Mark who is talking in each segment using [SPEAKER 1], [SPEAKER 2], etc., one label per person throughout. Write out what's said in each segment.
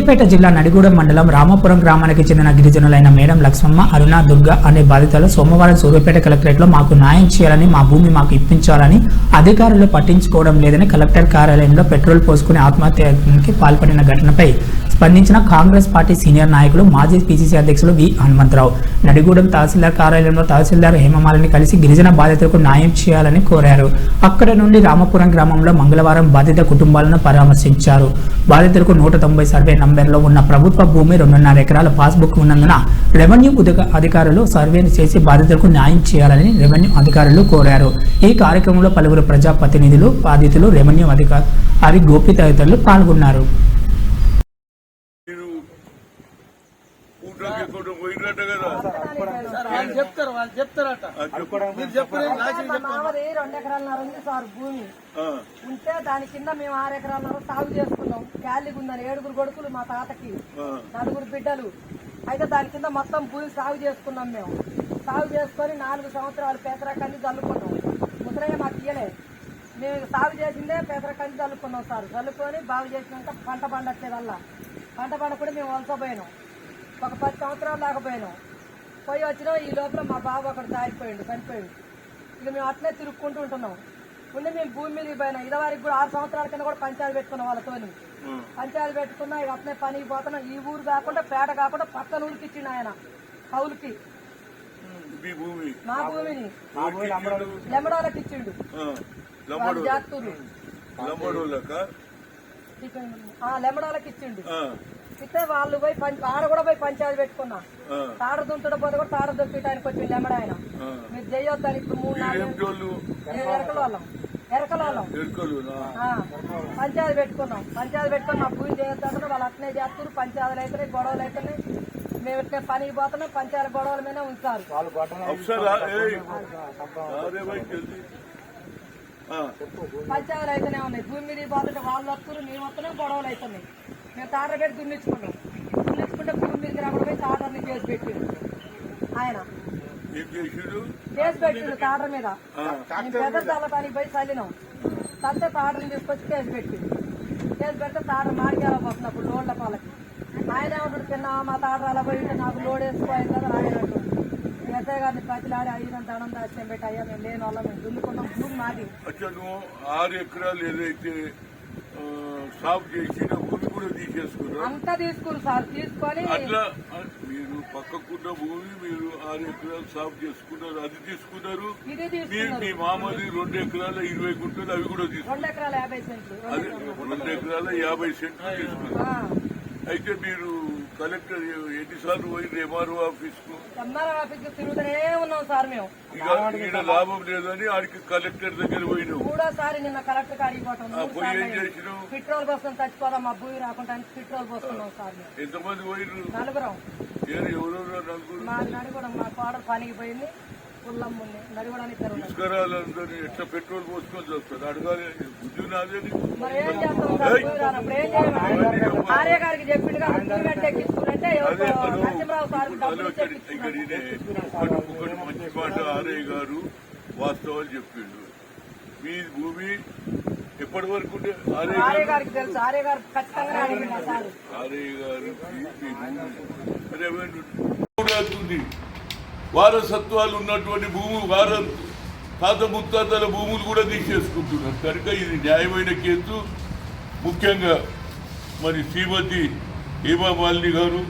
[SPEAKER 1] సూర్యాపేట జిల్లా నడిగూడెం మండలం రామాపురం గ్రామానికి చెందిన గిరిజనులైన మేడం లక్ష్మమ్మ అరుణ దుర్గ అనే బాధితులు సోమవారం సూర్యాపేట కలెక్టరేట్లో మాకు న్యాయం చేయాలని మా భూమి మాకు ఇప్పించాలని అధికారులు పట్టించుకోవడం లేదని కలెక్టర్ కార్యాలయంలో పెట్రోల్ పోసుకుని ఆత్మహత్యకి పాల్పడిన ఘటనపై స్పందించిన కాంగ్రెస్ పార్టీ సీనియర్ నాయకులు మాజీ పీసీసీ అధ్యక్షులు వి హనుమంతరావు. నడిగూడెం తహసీల్దార్ కార్యాలయంలో తహసీల్దార్ హేమమాలిని కలిసి గిరిజన బాధితులకు న్యాయం చేయాలని కోరారు. అక్కడ నుండి రామపురం గ్రామంలో మంగళవారం బాధిత కుటుంబాలను పరామర్శించారు. బాధితులకు నూట తొంభై సర్వే నంబర్లో ఉన్న ప్రభుత్వ భూమి రెండున్నర ఎకరాల పాస్బుక్ ఉన్నందున రెవెన్యూ అధికారులు సర్వేను చేసి బాధితులకు న్యాయం చేయాలని రెవెన్యూ అధికారులు కోరారు. ఈ కార్యక్రమంలో పలువురు ప్రజాప్రతినిధులు బాధితులు రెవెన్యూ అధికారి గోపి తదితరులు పాల్గొన్నారు.
[SPEAKER 2] వాళ్ళు చెప్తారు వాళ్ళు చెప్తారట
[SPEAKER 3] ఆ చెప్పు.
[SPEAKER 2] మీరు చెప్పలేదు రాసి
[SPEAKER 4] మా మామది రెండు ఎకరాలన్నర ఉంది సార్ భూమి.
[SPEAKER 3] ఆ,
[SPEAKER 4] ఉంటే దాని కింద మేము ఆరు సాగు చేసుకున్నాం. ఉందని ఏడుగురు కొడుకులు మా తాతకి నలుగురు బిడ్డలు. అయితే దాని కింద మొత్తం భూమి సాగు చేసుకున్నాం మేము. సాగు చేసుకొని నాలుగు సంవత్సరాలు పేదరకాన్ని చల్లుకున్నాం. ముద్రయ్య మాకు ఇయ్యలే. మేము సాగు చేసిందే పేదరకాన్ని చల్లుకున్నాం సార్. చల్లుకొని బాగు చేసినాక పంట పండట్లేదల్లా పంట పండకుండా మేము వలసపోయినాం ఒక పది సంవత్సరాలు లేకపోయినాం పోయి వచ్చినా ఈ లోపల మా బాబు అక్కడ దాగిపోయిండు చనిపోయిండు. ఇక మేము అట్లే తిరుక్కుంటూ ఉంటున్నాం. ఉండి మేము భూమి మీదకి పోయినాం. ఇదివరకు కూడా ఆరు సంవత్సరాల కింద కూడా పంచాయతీ పెట్టుకున్నాం వాళ్ళతోని.
[SPEAKER 3] ఆ.
[SPEAKER 4] పంచాయతీ పెట్టుకున్నా ఇక అట్లే పనికి పోతున్నాం. ఈ ఊరు కాకుండా పేట కాకుండా పక్కన ఊరికి ఇచ్చిండు ఆయన. కౌలుకి
[SPEAKER 3] మీ భూమి.
[SPEAKER 4] మా భూమిని? లెమడాలకు ఇచ్చిండు.
[SPEAKER 3] ఆ,
[SPEAKER 4] లెమడాలకు ఇచ్చిండు. ఇస్తే వాళ్ళు పోయి ఆడ కూడా పోయి పంచాయతీ పెట్టుకున్నా. తాడ దుంతడం పోతే కూడా తాడ దొక్కడానికి వచ్చి లెమడ ఆయన. మీరు చేయొద్దని ఇప్పుడు మూడు నాలుగు ఎరకల వాళ్ళం. పంచాయతీ పెట్టుకున్నాం. పంచాయతీ పెట్టుకుని మా పూజ చేయొద్దంటే వాళ్ళు అట్నే చేస్తారు. పంచాయతీలు అయితే గొడవలు అయితే మేము ఇట్లా పనికి పోతున్నాం. పంచాయతీ గొడవల మీద. ఉంచారు పంచాయతీలు అయితేనే ఉన్నాయి. భూమి మీద పోతుంటే వాళ్ళు వస్తారు మేము వస్తున్నాం గొడవలు అవుతున్నాయి మేము తాటర పెట్టి దున్నించుకున్నాం దున్నించుకుంటే భూమి మీదకి రాకుండా పోయి తాటర్ని కేసు పెట్టిండు ఆయన. కేసు పెట్టిండు తాటర మీద. పెద్ద తల్లటానికి పోయి చల్లినాం. చల్లితే తాటర్ని తీసుకొచ్చి కేసు పెట్టిండు కేసు పెడితే తాటర మాడికేలా పోతున్నప్పుడు లోడ్ల పాలకి. ఆయన ఏమంటాడు చిన్న మా తాటర అలా పోయి ఉంటే నాకు లోడ్ వేసుకోవాలి కదా ఆయన ఎస్ఐ గారిని బతిలాడి అయినంత ఆనంద ఆశ్చర్యం పెట్టి అయ్యా మేము లేని వాళ్ళం మేము దున్నుకున్నాం భూమి మాది.
[SPEAKER 3] ఆరు ఎకరాలు ఏదైతే సాగు చేసిన కూడా తీసేసుకున్నారు
[SPEAKER 4] అంతా తీసుకురు సార్ తీసుకొని
[SPEAKER 3] అట్లా ఆ, మీరు పక్కకున్న భూమి మీరు ఆరు ఎకరాలు సాగు చేసుకున్నారు అది తీసుకున్నారు. మీరు మీ మామది రెండు ఎకరాల ఇరవై గుంటలు అవి కూడా తీసుకున్నారు.
[SPEAKER 4] రెండు ఎకరాల యాభై సెంట్లు.
[SPEAKER 3] అయితే మీరు కలెక్టర్ ఎన్నిసార్లు పోయింది ఎంఆర్ఓ
[SPEAKER 4] ఆఫీస్కు తిరుగుతూనే ఉన్నాం సార్ మేము.
[SPEAKER 3] ఇక లాభం లేదని ఆడికి కలెక్టర్ దగ్గర
[SPEAKER 4] మూడోసారి నిన్న కలెక్టర్
[SPEAKER 3] పోయి ఏం. చేసినావు?
[SPEAKER 4] పెట్రోల్ కోసం చచ్చిపోదాం మా భూమి రాకుండా పెట్రోల్ పోస్తున్నాం సార్
[SPEAKER 3] ఎంతమంది పోయినారు
[SPEAKER 4] నలుగురం.
[SPEAKER 3] ఎవరెవరో నలుగురు?
[SPEAKER 4] మా నడిగూడెం మా కోడలు పనికి పోయింది.
[SPEAKER 3] తీసుకురాలందరూ ఎట్లా పెట్రోల్ పోసుకొని చూస్తారు అడగాలి బుద్ధి
[SPEAKER 4] ఆర్య
[SPEAKER 3] ఇదే ఒకటి మంచి మాట ఆర్ఐ గారు వాస్తవాలు చెప్పిండు. మీ భూమి ఎప్పటి వరకు
[SPEAKER 4] ఆర్య
[SPEAKER 3] గారు?
[SPEAKER 4] గారికి తెలుసు ఆర్య గారు ఖచ్చితంగా
[SPEAKER 3] గారు వారసత్వాలు ఉన్నటువంటి భూములు వార తాత ముత్తాతల భూములు కూడా తీసేసుకుంటున్నారు. కనుక ఇది న్యాయమైన కేసు. ముఖ్యంగా మరి శ్రీమతి హేమామాలిని గారు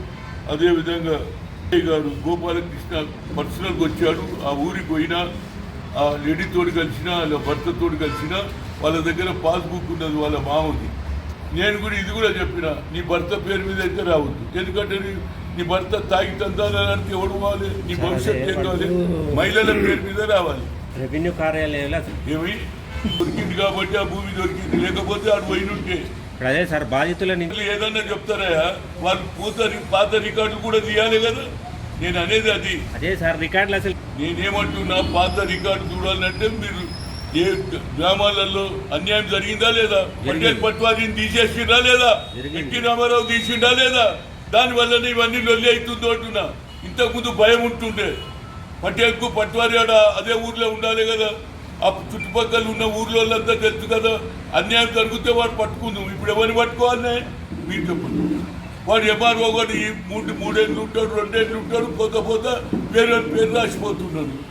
[SPEAKER 3] అదేవిధంగా గారు గోపాలకృష్ణ పర్సనల్గా వచ్చాడు ఆ ఊరికి పోయినా ఆ లేడీతో కలిసినా వాళ్ళ భర్తతో కలిసినా వాళ్ళ దగ్గర పాస్బుక్ ఉన్నది వాళ్ళ మామది. నేను కూడా ఇది కూడా చెప్పిన నీ భర్త పేరు మీద అయితే రావద్దు. ఎందుకంటే నీ- భర్త తాగి తందాలంటే ఎవడు కావాలి నీ భవిష్యత్తు ఏం కావాలి? మహిళల పేరు మీద రావాలి.
[SPEAKER 5] రెవెన్యూ కార్యాలయంలో
[SPEAKER 3] ఏమి? దొరికింది కాబట్టి ఆ భూమి దొరికింది. లేకపోతే ఆడు పోయినుంటే.
[SPEAKER 5] ఇప్పుడు అదే సార్ బాధితులని
[SPEAKER 3] అసలు ఏదన్నా చెప్తారా వాళ్ళు పూత పాత రికార్డులు కూడా తీయాలి కదా? నేను అనేది అది.
[SPEAKER 5] అదే సార్ రికార్డులు అసలు
[SPEAKER 3] నేనేమంటున్నా పాత రికార్డు చూడాలంటే మీరు ఏ గ్రామాలలో అన్యాయం జరిగిందా లేదా? పటేల్ పట్వారీని తీసేసిందా లేదా. ఎన్టీ రామారావు తీసిండా లేదా? దానివల్లనే ఇవన్నీ లొల్లి అవుతుందో అంటున్నా. ఇంతకుముందు భయం ఉంటుండే. పటేల్కు పట్వారి ఆడ అదే ఊర్లో ఉండాలి కదా. ఆ చుట్టుపక్కల ఉన్న ఊర్లోళ్ళంతా తెలుసు కదా. అన్యాయం జరిగితే వాడు పట్టుకుందాం. ఇప్పుడు ఎవరిని పట్టుకోవాలనే మీరు చెప్పండి. వాడు ఎంఆర్ఓ కూడా ఈ మూడు మూడేళ్ళు ఉంటాడు రెండేళ్ళు ఉంటాడు పోత పోత వేరే పేరు రాసిపోతున్నాడు.